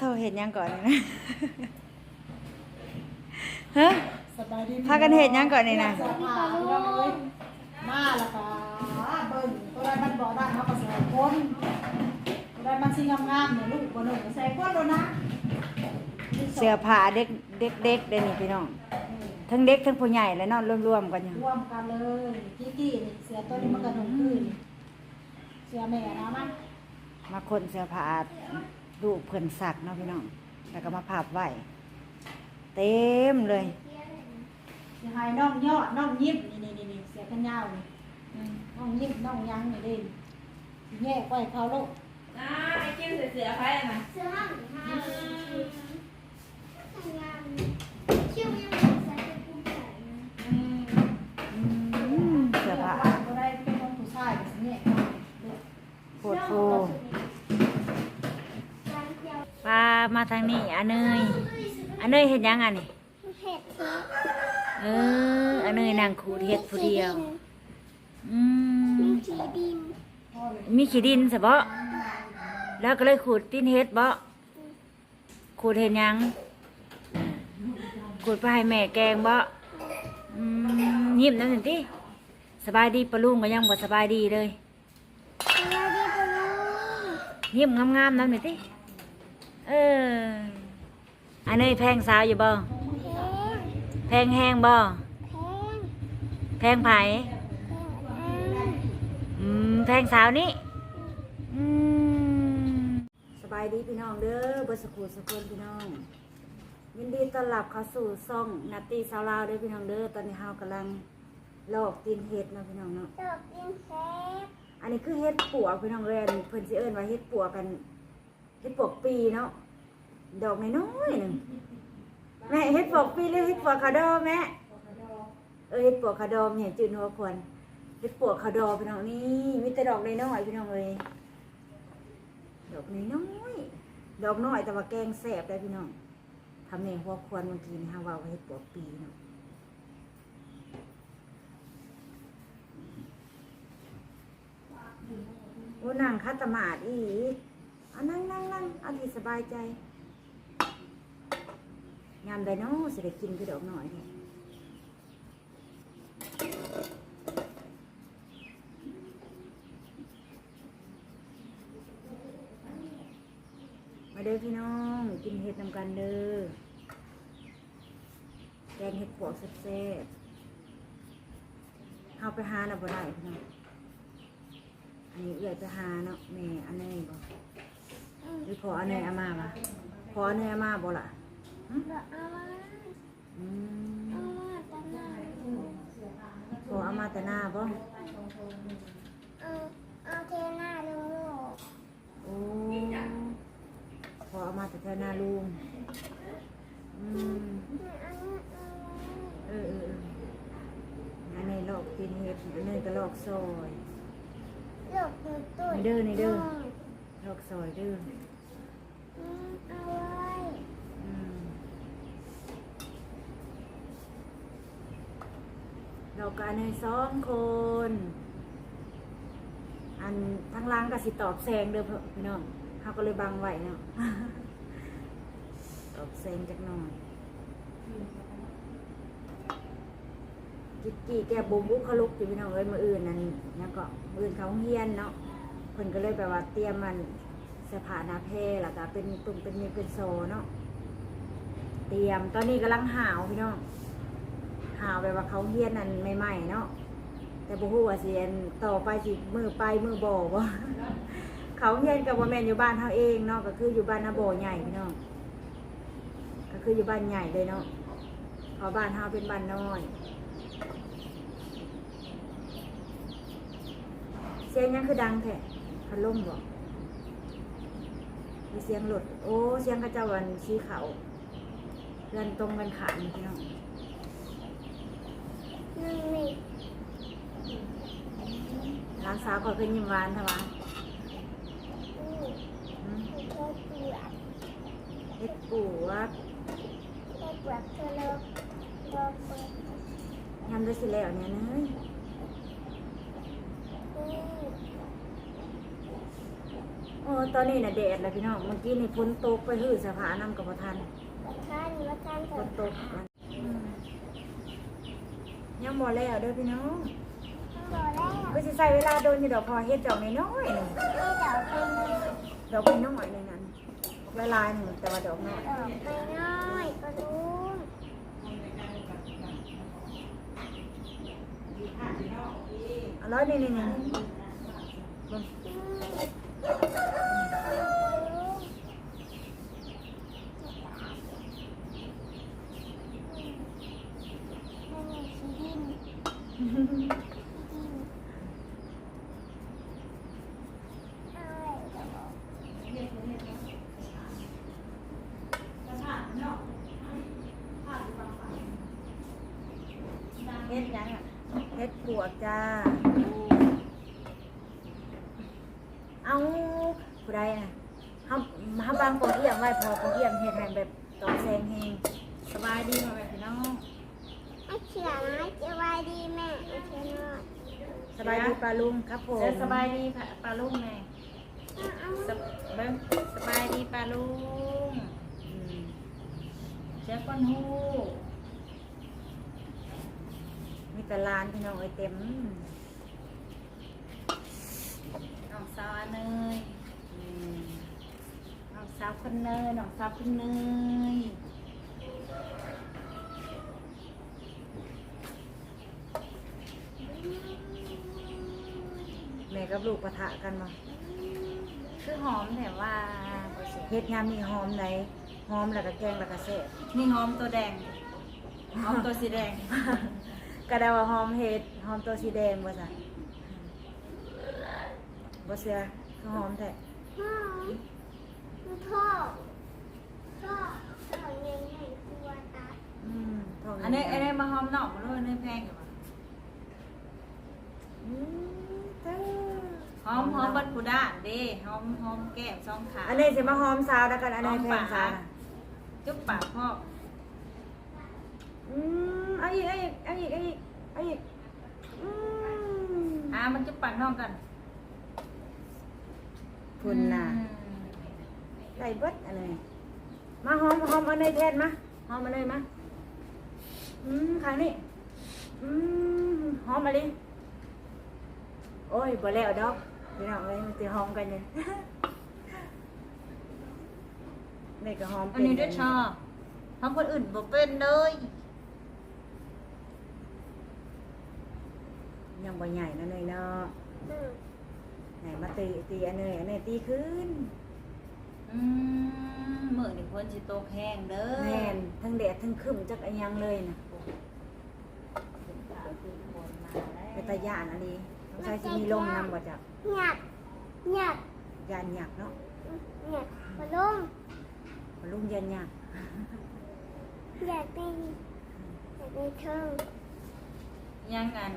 โทรเห็นยังก่อนนี่นะฮะสบายดีพากันเฮ็ดหยังก่อนนี่นะเสื้อผ้าพี่น้องเอ้ยมาแล้วก็เบิ่งตัวใดมันบ่ได้เฮาก็ใส่คนตัวใดมันสิงามๆเนี่ยลูกบ่หนุ่มก็ใส่คนโดนนะเสื้อผ้าเด็กเด็กเด็กเด้นี่พี่น้องทั้งเด็กทั้งผู้ใหญ่แล้วเนาะรวมๆกันอยู่รวมกันเลยกี้กี้นี่เสื้อตัวนี้มันก็หนุ่มขึ้นเสื้อแม่นะมันมาคนเสื้อผ้า ลูกเพิ่นสักเนาะพี่น้อง แล้วก็มาพับไว้เต็มเลยสิให้น้องยอดน้องยิ้มนี่ๆๆเสื้อกันยาวนี่อืมน้องยิ้มน้องยังนี่เด้สิแยกไว้เขาลูกอ่าไอ้กิ้มเสือๆใครน่ะเสื้อห้าง ทางนี้อันเนยอันเนยเห็นยังอันนี่เห็ดเค้กเอออันเนยนางขูดเฮ็ดผู้เดียว อืมมีสีดินมีขี้ดินสะบ่แล้วก็เลยขูดติ้นเฮ็ดบ่ขูดเห็นยังขูดไปให้แม่แกงบ่อืมยิ้มนั่นสิติสบายดีปะลุงก็ยังบ่สบายดีเลยสวัสดีปะลุงยิ้มงามๆนั่นสิติ เออ อันเนยแพงสาวอยู่บ่เพลงแพงแห้งบ่เพลงแพงไผเพลงอันอืมแพงสาวนี่อืมสบายดีพี่น้องเด้อเบอร์สกูสกุลพี่น้อง ยินดีต้อนรับเข้าสู่ซ่องนัตตี้สาวลาวเด้อพี่น้องเด้อตอนนี้เฮากำลังลอกตีนเห็ดเนาะพี่น้องเนาะดอกดินเค้กอันนี้คือเห็ดปวกพี่น้องเอ้ยอันเพิ่นสิเอิ้นว่าเห็ดปวกกัน เห็ดปวกปีเนาะดอกน้อยๆหนึ่งแม่เห็ดปวกปีหรือเห็ดปวกขาดอแม่เออเห็ดปวกขาดอเนี่ยจืดหัวควรเห็ดปวกขาดอพี่น้องนี่มีแต่ดอกน้อยๆพี่น้องเอ้ยดอกน้อยๆดอกน้อยแต่ว่าแกงแซ่บได้พี่น้องทำเองหัวควรเมื่อกี้นี่ฮะว่าเห็ดปวกปีเนาะโอ้นั่งคัตมาดอี เอานั่งนั่งนั่งเอาที่สบายใจยามใดเนาะสิได้กินคือดอกหน่อยนี่มาเด้อพี่น้อง กินเห็ดนำกันเด้อ แกงเห็ดปวกแซ่บๆเอาไปหาน่ะบ่ได้พี่น้อง อันนี้เอื้อยไปหาเนาะแม่อันนี้บ่ หรือพออันนี้อามาบ่พออันนี้อามาบ่ล่ะดอกอามาอือามมาตะนาพออามาแต่หน้าบ่เอาเอาเทหน้าลงโลกโอ้พออามาแต่แค่หน้าลุงอืมอันนี้เอาเออเออเอออันนี้ลอกกินเห็ดอันนี้ก็ลอกซอยโลกหนูตุ้ยนี่เด้อนี่เด้อ ลอกซอยเด้ออืมเอาไว้อืมเราการในสองคน อันทั้งล่างก็สิตอบแซงเด้อพี่น้องเขาก็เลยบังไว้เนาะ ตอบแซงจักหน่อยจิกกี้แกบุบุคลุกอยู่พี่น้องเอ้ยมืออื่นนั่นแล้วก็มืออื่นเขาเฮียนเนาะ เพิ่นก็เลยแบบว่าเตรียมมันเสภานาเพแล้วก็เป็นตุ่มเป็นมีเป็นโซเนาะเตรียมตอนนี้กำลังหาวพี่น้องหาวแบบว่าเขาเฮียนนั่นใหม่ๆเนาะแต่บ่ฮู้ว่าสิอันต่อไปสิมือไปมือบ่บ่เขาเฮียนกับว่าแมนอยู่บ้านเฮาเองเนาะก็คืออยู่บ้านนาโบใหญ่พี่น้องก็คืออยู่บ้านใหญ่เลยเนาะเพอบ้านเฮาเป็นบ้านน้อยเสียงยังคือดังแท้ พัดลมบ่มีเสียงรถโอ้ เสียงเขาเจ้าวันสีขาวเดินตรงกันขามนี่พี่น้องนั่นนี่ร้านสาวก็เป็นยิ้มหวานทวะอืมเธอเปลือกเฮ็ดปูว่าเธอเปลือกเธอเลิกเลิกเปลือกยำได้สิแล้วเนี่ยเนยอืม โอ้ตอนนี้น่ะแดดแล้วพี่น้องเมื่อกี้นี่ฝนตกไปหื้อสะพานน้ำกับบ่ทันท่านว่าท่านฝจะนตกยังบ่แล้วเด้อพี่น้องบอกแล้วก็สิใส่เวลาโดนอยู่ดอกพอเฮ็ดดอกน้อยๆหนึงไม่เดี๋ยวเป็นดอกน้อยๆในนั้นละลายหนึ่งแต่ว่าดอกน้อยดอกไปน้อยก็รู้อร่อยนี่นี่นี่ เบิ่ง ไม่มีชีดินดินอะไรจะบอก เฮ็ดหยังอะเฮ็ดปวกจ้า เอาผู้ใดน่ะ เฮาเฮาบางปอเอี่ยมไว้พอปอเอี่ยมเฮ็ดให้แบบตอกแซงแฮงสบายดีบ่แม่พี่น้องไอ้เขียนนะจะไว้ดีแม่ไอ้เขียนหน่อยสบายดีปลาลุงครับผมเจะสบายดีปลาลุงไงเอาเอาสบเบิ้งสบายดีปลาลุงอืมเจ้าก้อนหูมีแต่ลานพี่น้องเอ้ยเต็มน้องสาวเนยอืมน้ องสาวคนเนยน้องสาวคนเนยแม่กับลูกปะทะกันบ่คือหอมแต่ว่าบ่สิเฮ็ดยามนี่หอมไหนหอมแล้วก็แกงแล้วก็แซ่บนี่หอมตัวแดงหอมตัวสีแดง ก็ได้ว่าหอมเห็ดหอมตัวสีแดงบ่จ้ะบ่เสียคือหอมแท้ หอมมันท่อท่อท่อเงินให้ตัวตาอืมท้งอันนี้อันนี้มาหอมนอกมาด้วยเนื้อแพงอยู่ปะอืมเด้อหอมหอมบัดผูด้านเด้หอมหอมแก้มสองขาอันนี้สิมาหอมสาวแล้วกันอันนี้แพงสาวน่ะจุ๊บปากพ่ออืมเอาอีกเอาอีกเอาอีกเอาอีกเอาอีกอืมอ่ามันจุ๊บปากน้องกัน คุณน่ะ อื ได้เบิดอันนี้มาหอมหอมเอันนี้แทนมาหอมเอันนี้มาอืมข้างนี้อืมหอมมาดิโอ้ยบ่แล้วดอกพี่น้องเอ้ยมันสิหอมกันเนี่ยนี่ก็หอมอันนี้ด้วยชอบทำคนอื่นบ่เป็นเลยยังบ่ใหญ่นะเนยเนาะอืมไหนมาตีตีอันเนยอันเนยตีขึ้น อืมมือนี่คนสิโตกแห้งเด้อแม่นทั้งแดดทั้งครึมจักอันยังเลยนะเป็นตาย่านอันนี้ต้องใช้สิมีลมนำบ่จักหยัดหยัดยานหยักเนาะหยัดมาลงลุงยันหยักหยัดไปหยัดไปเทิงยังกัน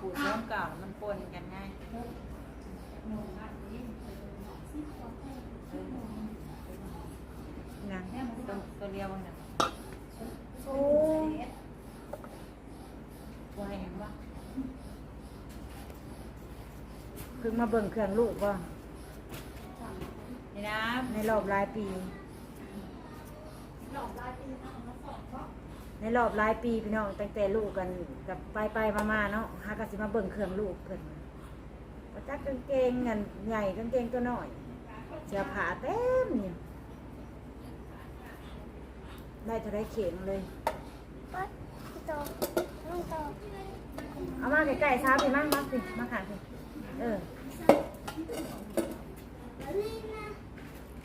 ผูซ้อมเก่ามันปนกันง่าย นะตัวตัวเดียวมันน่ะโอ้บ่ให้เห็นว่าเพิ่งมาเบิ่งเครื่องลูกบ่นี่นะในรอบหลายปี ในรอบหลายปีพี่น้องตั้งแต่ลูกกันกับไปไปมามาๆเนาะหากสิมาเบิ่งเครื่องลูกเพิ่นประจักกางเกงเงินใหญ่กางเกงตัวน้อย เสื้อผ้าเต็มเนี่ยได้เท่าไรเข็งเลย ปั๊บโตน้องโตเอามาใกล้ๆซ้าพี่มามาสิ มาขาสิเออ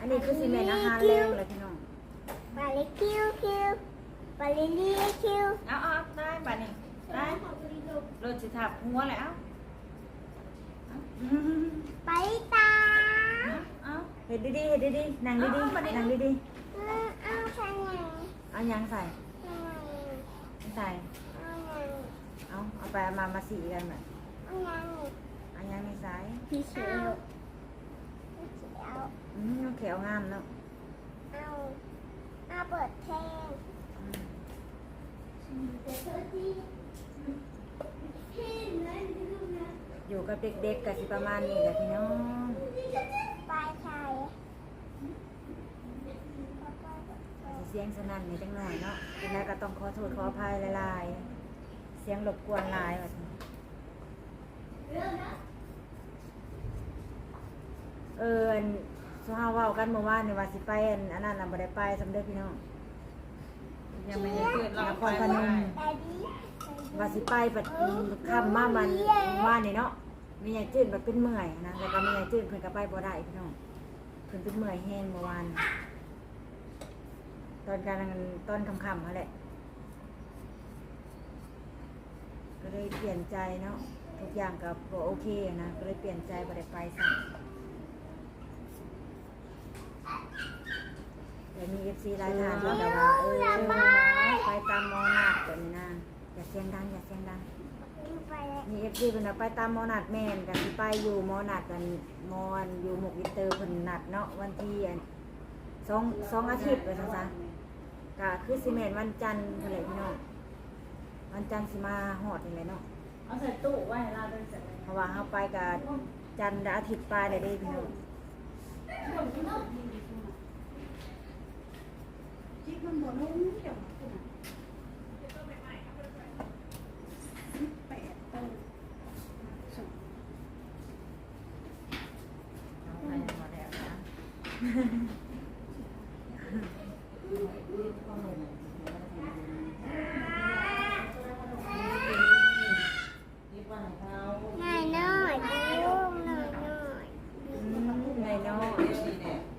อันนี้คือซีเมนอาหารเร็วเลยพี่น้องบาลิคิวคิวบาลิลีคิวเอาเอาได้ป่ะนี่ได้รถสิทับหัวแล้วไปตา เอาเห็ดดีๆเห็ดดีๆนั่งดีๆนั่งดีเออเอาใส่หนังๆเอายังใส่ใส่ หนังใส่ เอาหนังเอาเอาไปเอามามาสีกันแบบเอาหนังเอายังในสายพี่เขียวพี่เขียวอืมน้องเขียวงามเนาะเอาเอาเปิดเพลงอืมเดี๋ยวเธอที่พี่นะดูนะอยู่กับเด็กๆก็สิประมาณนี้แหละพี่น้องปลายชาย สิเสียงสนั่นนี่จังหน่อยเนาะทีแรกก็ต้องขอโทษขออภัยหลายๆ เสียงรบกวนหลายว่าซั่นเอออันสุฮาเว้ากันเมื่อวานนี่ว่าสิไปอันอันนั้นน่ะบ่ได้ไปสำเร็จพี่น้องยังไม่ได้เกิดเรานคไปรพนมแต่ดีว่าสิไปปัดค่ำมามันว่านนี่เนาะมีใหญ่จืดแบบเป็นเมื่อยนะแล้วก็มีใหญ่จืดเพิ่นก็ไปบ่ได้พี่น้องเพิ่นเป็นเมื่อยแห้งเมื่อวานต อนกลางตอนค่ำๆนั่นแหละ ก็เลยเปลี่ยนใจเนาะทุกอย่างก็บ่โอเคนะก็เลยเปลี่ยนใจได้ไปสั่งแต่มี FC รายทานก็แบบว่าเออไปตามมอนาดแบบนี้นะอย่าเสียงดังอย่าเสียงดังไปแล้วมี FC เพิ่นไปตามมอนาดแมนกันไปอยู่มอนาดกันมอนอยู่หมกอิเตอร์เพิ่นนัดเนาะวันที่สองสองอาทิตย์ว่าซั่นซะ ก็คือสิแมนวันจันทร์อะไรพี่น้องวันจันทร์สิมาหอดอะไรเนาะเอาใส่ตู้ไว้ให้เราด้วยเสร็จเพราะว่าเขาไปกับจันทร์และอาทิตย์ปลายเลยได้พี่น้องคิดมันหมดแล้วเนี่ยวสิบแปดต้นสอง เอาไปหมดแล้วนะ ง่ายน้อยลูกหน่อยหน่อย ในน้อย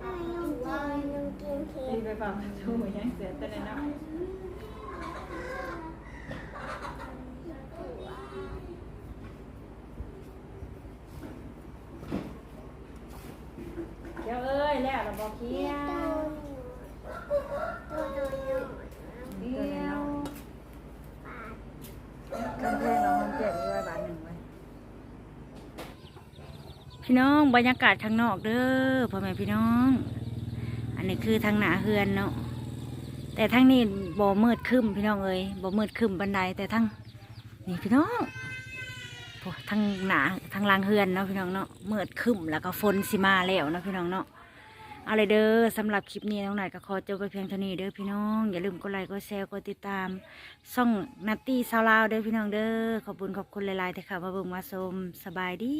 ให้นุ่มกินนุ่มกินเค้ ตี ก ไปฟังตู้ยังเสียแต่ในน้ำเดี๋ยวเอ้ยแล้วเราบอกเคี้ยวน้อยน้อยเคี้ยวกำแพงเราห้องเจ็ดมีไว้บาทหนึ่งไว้พี่น้องบรรยากาศข้างนอกเด้อพ่อแม่พี่น้อง อันนี้คือทางหนาเฮือนเนาะ แต่ทางนี้บ่มืดคึมพี่น้องเอ้ยบ่มืดคึมบันไดแต่ทางนี่พี่น้องโอ้งหนาทางลางเฮือนเนาะพี่น้องเนาะมืดคึมแล้วก็ฝนสิมาแล้วเนาะพี่น้องเนาะอาเลยเด้อสำหรับคลิปนี้น้องหน่อยก็ขอจบไปเพียงเท่านี้เด้อพี่น้อง อย่าลืมกดไลค์กดแชร์กดติดตามช่องนัตตี้ซาวลาวเด้อพี่น้องเด้อขอบคุณขอบคุณหลายๆที่เข้ามาเบิ่งมาชมสบายดี